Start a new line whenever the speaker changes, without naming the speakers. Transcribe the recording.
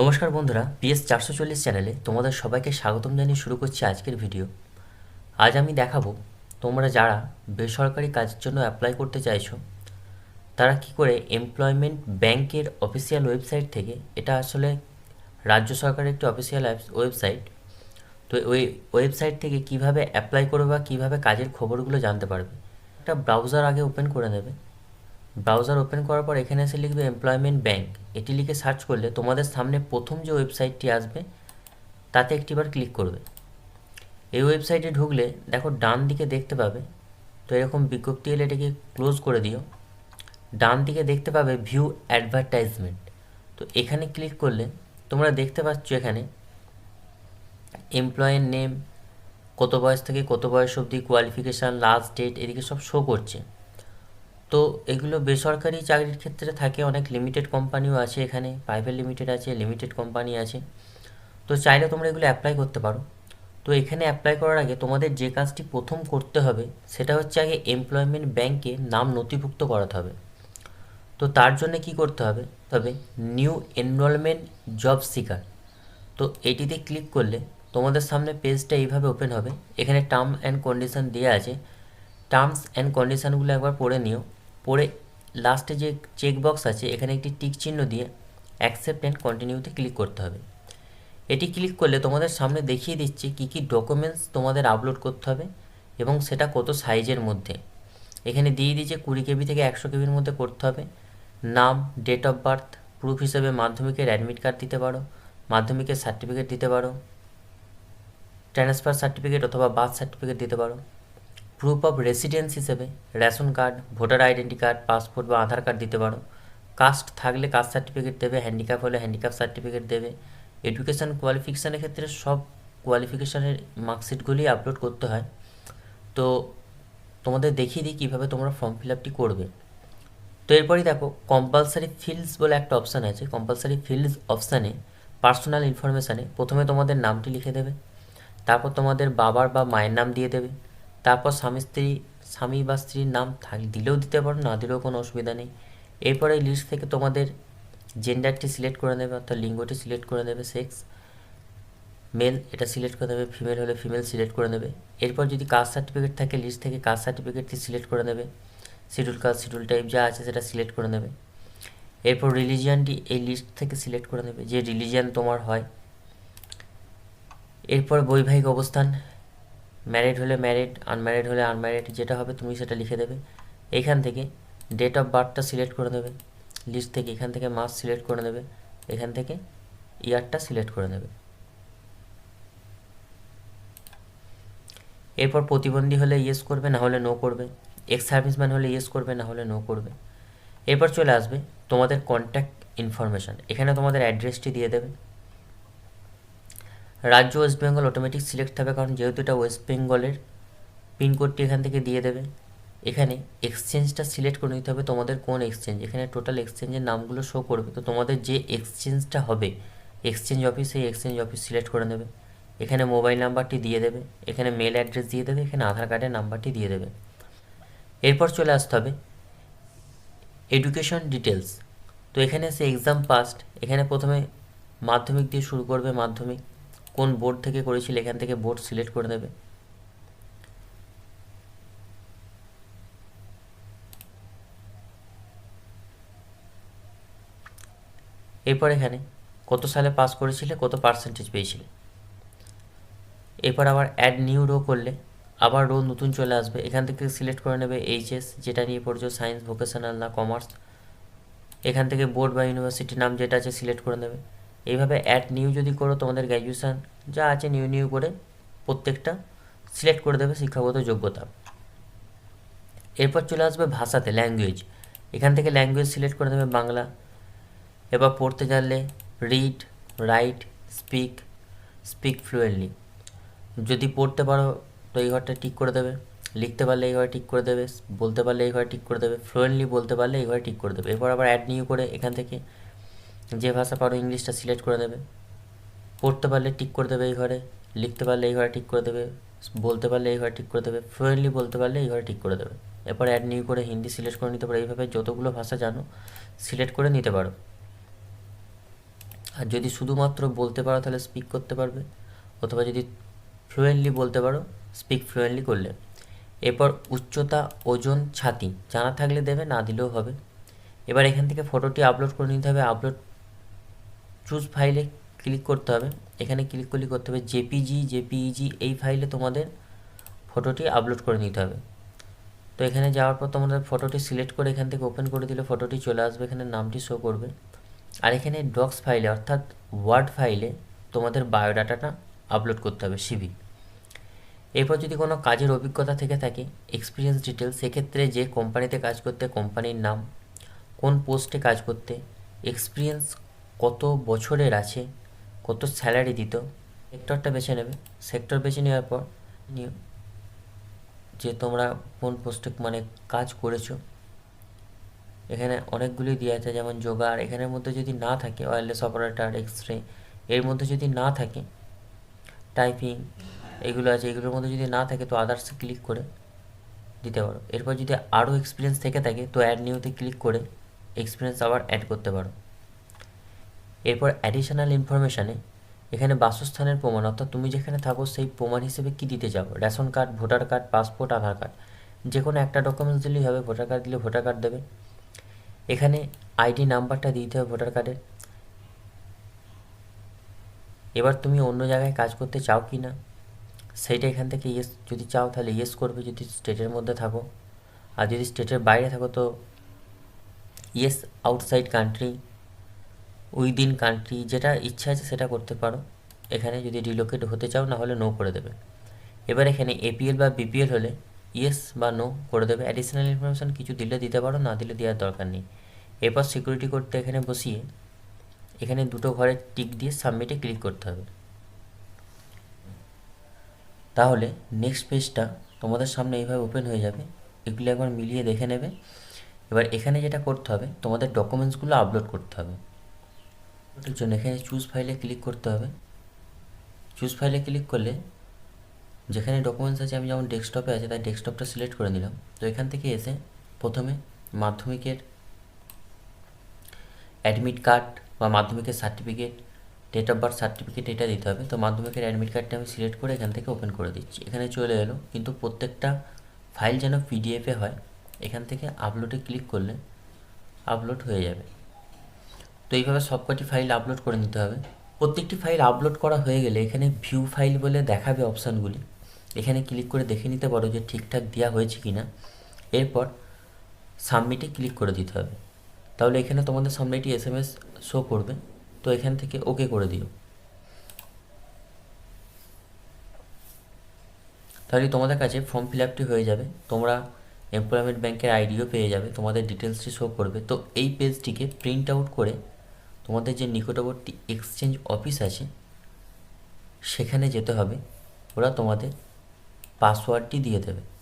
নমস্কার বন্ধুরা, পিএস চারশো চল্লিশ চ্যানেলে তোমাদের সবাইকে স্বাগতম জানিয়ে শুরু করছি আজকের ভিডিও। আজ আমি দেখাবো তোমরা যারা বেসরকারি কাজের জন্য অ্যাপ্লাই করতে চাইছো, তারা কি করে এমপ্লয়মেন্ট ব্যাংকের অফিসিয়াল ওয়েবসাইট থেকে, এটা আসলে রাজ্য সরকারের একটি অফিসিয়াল ওয়েবসাইট তো ওই ওয়েবসাইট থেকে কীভাবে অ্যাপ্লাই করবে বা কীভাবে কাজের খবরগুলো জানতে পারবে একটা ব্রাউজার আগে ওপেন করে নেবে। ব্রাউজার ওপেন করার পর এখানে এসে লিখবে এমপ্লয়মেন্ট ব্যাংক এটি লিখে সার্চ করলে তোমাদের সামনে প্রথম যে ওয়েবসাইটটি আসবে, তাতে একটিবার ক্লিক করবে। এই ওয়েবসাইটে ঢুকলে দেখো ডান দিকে দেখতে পাবে, তো এরকম বিজ্ঞপ্তি এলে এটাকে ক্লোজ করে দিও। ডান দিকে দেখতে পাবে ভিউ অ্যাডভার্টাইজমেন্ট তো এখানে ক্লিক করলে তোমরা দেখতে পাচ্ছ এখানে এমপ্লয়ের নেম কত বয়স থেকে কত বয়স অবধি কোয়ালিফিকেশান লাস্ট ডেট এদিকে সব শো করছে। তো এগুলো বেসরকারি চাকরির ক্ষেত্রে থাকে, অনেক লিমিটেড কোম্পানিও আছে এখানে প্রাইভেট লিমিটেড আছে লিমিটেড কোম্পানি আছে। তো চাইলে তোমরা এগুলো অ্যাপ্লাই করতে পারো। তো এখানে অ্যাপ্লাই করার আগে তোমাদের যে কাজটি প্রথম করতে হবে, সেটা হচ্ছে আগে এমপ্লয়মেন্ট ব্যাংকে নাম নথিভুক্ত করাতে হবে। তো তার জন্য কি করতে হবে? তবে নিউ এনরোলমেন্ট জব সিকার তো এটিতে ক্লিক করলে তোমাদের সামনে পেজটা এইভাবে ওপেন হবে। এখানে টার্ম অ্যান্ড কন্ডিশান দেওয়া আছে। টার্মস অ্যান্ড কন্ডিশানগুলো একবার পড়ে নিও। পড়ে লাস্টে যে চেক বক্স আছে, এখানে একটি টিক চিহ্ন দিয়ে অ্যাকসেপ্ট অ্যান্ড কন্টিনিউতে ক্লিক করতে হবে। এটি ক্লিক করলে তোমাদের সামনে দেখিয়ে দিচ্ছে কী কী ডকুমেন্টস তোমাদের আপলোড করতে হবে এবং সেটা কত সাইজের মধ্যে। এখানে দিয়ে দিয়েছে কুড়ি কেবি থেকে একশো কেবির মধ্যে করতে হবে। নাম ডেট অফ বার্থ প্রুফ হিসেবে মাধ্যমিকের অ্যাডমিট কার্ড দিতে পারো, মাধ্যমিকের সার্টিফিকেট দিতে পারো ট্রান্সফার সার্টিফিকেট অথবা বার্থ সার্টিফিকেট দিতে পারো। প্রুফ অফ রেসিডেন্স হিসেবে ration card voter identity card passport বা আধার কার্ড দিতে পারো। কাস্ট থাকলে কাস্ট সার্টিফিকেট দেবে হ্যান্ডিক্যাপ হলে হ্যান্ডিক্যাপ সার্টিফিকেট দেবে। এডুকেশান কোয়ালিফিকেশানের ক্ষেত্রে সব কোয়ালিফিকেশানের মার্কশিটগুলি আপলোড করতে হয়। তো তোমাদের দেখিয়ে দিই কীভাবে তোমরা ফর্ম ফিল আপটি করবে। তো এরপরই দেখো কম্পালসারি ফিল্ডস বলে একটা অপশান আছে। কম্পালসারি ফিল্ডস অপশানে পার্সোনাল ইনফরমেশানে প্রথমে তোমাদের নামটি লিখে দেবে। তারপর তোমাদের বাবার বা মায়ের নাম দিয়ে দেবে। তারপর স্বামী স্ত্রী, স্বামী বা স্ত্রীর নাম থাক, দিলেও দিতে পারো, না দিলেও কোনো অসুবিধা নেই। এরপরে এই লিস্ট থেকে তোমাদের জেন্ডারটি সিলেক্ট করে নেবে, অর্থাৎ লিঙ্গটি সিলেক্ট করে নেবে সেক্স মেল এটা সিলেক্ট করে নেবে ফিমেল হলে ফিমেল সিলেক্ট করে নেবে। এরপর যদি কাস্ট সার্টিফিকেট থাকে লিস্ট থেকে কাস্ট সার্টিফিকেটটি সিলেক্ট করে নেবে। শিডিউল কাস্ট শিডিউল টাইপ যা আছে সেটা সিলেক্ট করে নেবে। এরপর রিলিজিয়ানটি এই লিস্ট থেকে সিলেক্ট করে নেবে, যে রিলিজিয়ান তোমার হয়। এরপর বৈবাহিক অবস্থান ম্যারিড হলে ম্যারিড আনম্যারিড হলে আনম্যারিড যেটা হবে তুমি সেটা লিখে দেবে। এখান থেকে ডেট অফ বার্থটা সিলেক্ট করে দেবে লিস্ট থেকে এখান থেকে মাস সিলেক্ট করে নেবে। এখান থেকে ইয়ারটা সিলেক্ট করে নেবে। এরপর প্রতিবন্ধী হলে ইয়েস করবে, না হলে নো করবে। এক্স সার্ভিসম্যান হলে ইয়েস করবে, না হলে নো করবে। এরপর চলে আসবে তোমাদের কন্ট্যাক্ট ইনফরমেশান এখানে তোমাদের অ্যাড্রেসটি দিয়ে দেবে। রাজ্য ওয়েস্ট বেঙ্গল অটোমেটিক সিলেক্ট হবে কারণ যেহেতু এটা ওয়েস্ট বেঙ্গলের পিনকোডটি এখান থেকে দিয়ে দেবে। এখানে এক্সচেঞ্জটা সিলেক্ট করে নিতে হবে তোমাদের কোন এক্সচেঞ্জ এখানে টোটাল এক্সচেঞ্জের নামগুলো শো করবে। তো তোমাদের যে এক্সচেঞ্জটা হবে এক্সচেঞ্জ অফিস সেই এক্সচেঞ্জ অফিস সিলেক্ট করে নেবে। এখানে মোবাইল নাম্বারটি দিয়ে দেবে। এখানে মেল অ্যাড্রেস দিয়ে দেবে। এখানে আধার কার্ডের নাম্বারটি দিয়ে দেবে। এরপর চলে আসতে হবে এডুকেশন ডিটেলস তো এখানে সে এক্সাম পাস্ট এখানে প্রথমে মাধ্যমিক দিয়ে শুরু করবে মাধ্যমিক। কোন বোর্ড থেকে করেছিল, এখান থেকে বোর্ড সিলেক্ট করে দেবে। এরপর এখানে কত সালে পাস করেছিলে, কত পার্সেন্টেজ পেয়েছিলে? এরপর আবার অ্যাড নিউ রো করলে আবার রো নতুন চলে আসবে। এখান থেকে সিলেক্ট করে নেবে এইচএস যেটা নিয়ে পড়ছো সায়েন্স ভোকেশনাল না কমার্স এখান থেকে বোর্ড বা ইউনিভার্সিটির নাম যেটা আছে সিলেক্ট করে নেবে। এইভাবে অ্যাড নিউ যদি করো তোমাদের গ্র্যাজুয়েশান যা আছে নিউ নিউ করে প্রত্যেকটা সিলেক্ট করে দেবে শিক্ষাগত যোগ্যতা। এরপর চলে আসবে ভাষাতে ল্যাঙ্গুয়েজ এখান থেকে ল্যাঙ্গুয়েজ সিলেক্ট করে দেবে বাংলা। এবার পড়তে জানলে read write speak speak fluently যদি পড়তে পারো তো এই ঘরটা ঠিক করে দেবে। লিখতে পারলে এই ঘরে টিক করে দেবে, বলতে পারলে এই ঘরে টিক করে দেবে ফ্লুয়েন্টলি বলতে পারলে এই ঘরে টিক করে দেবে। এরপর আবার অ্যাড নিউ করে এখান থেকে যে ভাষা পারো ইংলিশটা সিলেক্ট করে দেবে। পড়তে পারলে টিক করে দেবে এই ঘরে, লিখতে পারলে এই ঘরে ঠিক করে দেবে, বলতে পারলে এই ঘরে ঠিক করে দেবে ফ্লুয়েন্টলি বলতে পারলে এই ঘরে ঠিক করে দেবে। এরপর অ্যাড নিউ করে হিন্দি সিলেক্ট করে নিতে পারো। এইভাবে যতগুলো ভাষা জানো, সিলেক্ট করে নিতে পারো। আর যদি শুধুমাত্র বলতে পারো, তাহলে স্পিক করতে পারবে। অথবা যদি ফ্লুয়েন্টলি বলতে পারো স্পিক ফ্লুয়েন্টলি করলে। এরপর উচ্চতা, ওজন, ছাতি, জানা থাকলে দেবে, না দিলেও হবে। এবার এখান থেকে ফটোটি আপলোড করে নিতে হবে। আপলোড চুজ ফাইলে ক্লিক করতে হবে। এখানে ক্লিক করলে করতে হবে জেপিজি জেপিইজি এই ফাইলে তোমাদের ফটোটি আপলোড করে নিতে হবে। তো এখানে যাওয়ার পর তোমাদের ফটোটি সিলেক্ট করে এখান থেকে ওপেন করে দিলে ফটোটি চলে আসবে, এখানে নামটি শো করবে। আর এখানে ডক্স ফাইলে অর্থাৎ ওয়ার্ড ফাইলে তোমাদের বায়োডাটাটা আপলোড করতে হবে সিভি এরপর যদি কোনো কাজের অভিজ্ঞতা থেকে থাকে এক্সপিরিয়েন্স ডিটেল সেক্ষেত্রে যে কোম্পানিতে কাজ করতে কোম্পানির নাম, কোন পোস্টে কাজ করতে এক্সপিরিয়েন্স কত বছরের আছে, কত স্যালারি দিত সেক্টরটা বেছে নেবে। সেক্টর বেছে নেওয়ার পর নিও যে তোমরা কোন পোস্টে মানে কাজ করেছ, এখানে অনেকগুলি দেওয়া আছে, যেমন যোগার এখানের মধ্যে যদি না থাকে ওয়্যারলেস অপারেটার এক্স রে এর মধ্যে যদি না থাকে টাইপিং এগুলো আছে, এগুলোর মধ্যে যদি না থাকে তো আদার্সে ক্লিক করে দিতে পারো। এরপর যদি আরও এক্সপিরিয়েন্স থেকে থাকে তো অ্যাড নিউতে ক্লিক করে এক্সপিরিয়েন্স আবার অ্যাড করতে পারো। এরপর অ্যাডিশনাল ইনফরমেশানে এখানে বাসস্থানের প্রমাণ, অর্থাৎ তুমি যেখানে থাকো সেই প্রমাণ হিসেবে কী দিতে চাও ration card voter card passport Aadhaar card যে কোনো একটা ডকুমেন্টস দিলেই হবে। ভোটার কার্ড দিলে ভোটার কার্ড দেবে। এখানে আইডি নাম্বারটা দিতে হবে ভোটার কার্ডের এবার তুমি অন্য জায়গায় কাজ করতে চাও কি না, সেইটা এখান থেকে ইয়েস যদি চাও তাহলে ইয়েস করবে যদি স্টেটের মধ্যে থাকো। আর যদি স্টেটের বাইরে থাকো তো yes outside country within country যেটা ইচ্ছা আছে সেটা করতে পারো। এখানে যদি রিলোকেট হতে চাও না হলে নো করে দেবে। এবার এখানে এপিএল বা বিপিএল হলে ইয়েস বা নো করে দেবে। অ্যাডিশনাল ইনফরমেশান কিছু দিলে দিতে পারো, না দিলে দেওয়ার দরকার নেই। এরপর সিকিউরিটি করতে এখানে বসিয়ে এখানে দুটো ঘরে টিক দিয়ে সাবমিটে ক্লিক করতে হবে। তাহলে নেক্সট পেজটা তোমাদের সামনে এইভাবে ওপেন হয়ে যাবে। এগুলো একবার মিলিয়ে দেখে নেবে। এবার এখানে যেটা করতে হবে, তোমাদের ডকুমেন্টসগুলো আপলোড করতে হবে। ওটার জন্য এখানে চুজ ফাইলে ক্লিক করতে হবে। চুজ ফাইলে ক্লিক করলে যেখানে ডকুমেন্টস আছে, আমি যেমন ডেস্কটপে আছে, তাই ডেস্কটপটা সিলেক্ট করে নিলাম। তো এখান থেকে এসে প্রথমে মাধ্যমিকের অ্যাডমিট কার্ড বা মাধ্যমিকের certificate date of birth certificate এটা দিতে হবে। তো মাধ্যমিকের অ্যাডমিট কার্ডটা আমি সিলেক্ট করে এখান থেকে ওপেন করে দিচ্ছি। এখানে চলে এলো, কিন্তু প্রত্যেকটা ফাইল যেন পিডিএফে হয়, এখান থেকে আপলোডে ক্লিক করলে আপলোড হয়ে যাবে। তো এইভাবে সবকটি ফাইল আপলোড করে নিতে হবে। প্রত্যেকটি ফাইল আপলোড করা হয়ে গেলে এখানে ভিউ ফাইল বলে দেখাবে অপশানগুলি এখানে ক্লিক করে দেখে নিতে পারো যে ঠিকঠাক দেওয়া হয়েছে কি না এরপর সাবমিটে ক্লিক করে দিতে হবে। তাহলে এখানে তোমাদের সামনে একটি এস এম এস শো করবে। তো এখান থেকে ওকে করে দিও। তাহলে তোমাদের কাছে ফর্ম ফিল আপটি হয়ে যাবে। তোমরা এমপ্লয়মেন্ট ব্যাংকের আইডিও পেয়ে যাবে। তোমাদের ডিটেলসটি শো করবে। তো এই পেজটিকে প্রিন্ট আউট করে তোমাদের যে নিকটবর্তী এক্সচেঞ্জ অফিস আছে সেখানে যেতে হবে। ওরা তোমাদের পাসওয়ার্ডটি দিয়ে দেবে।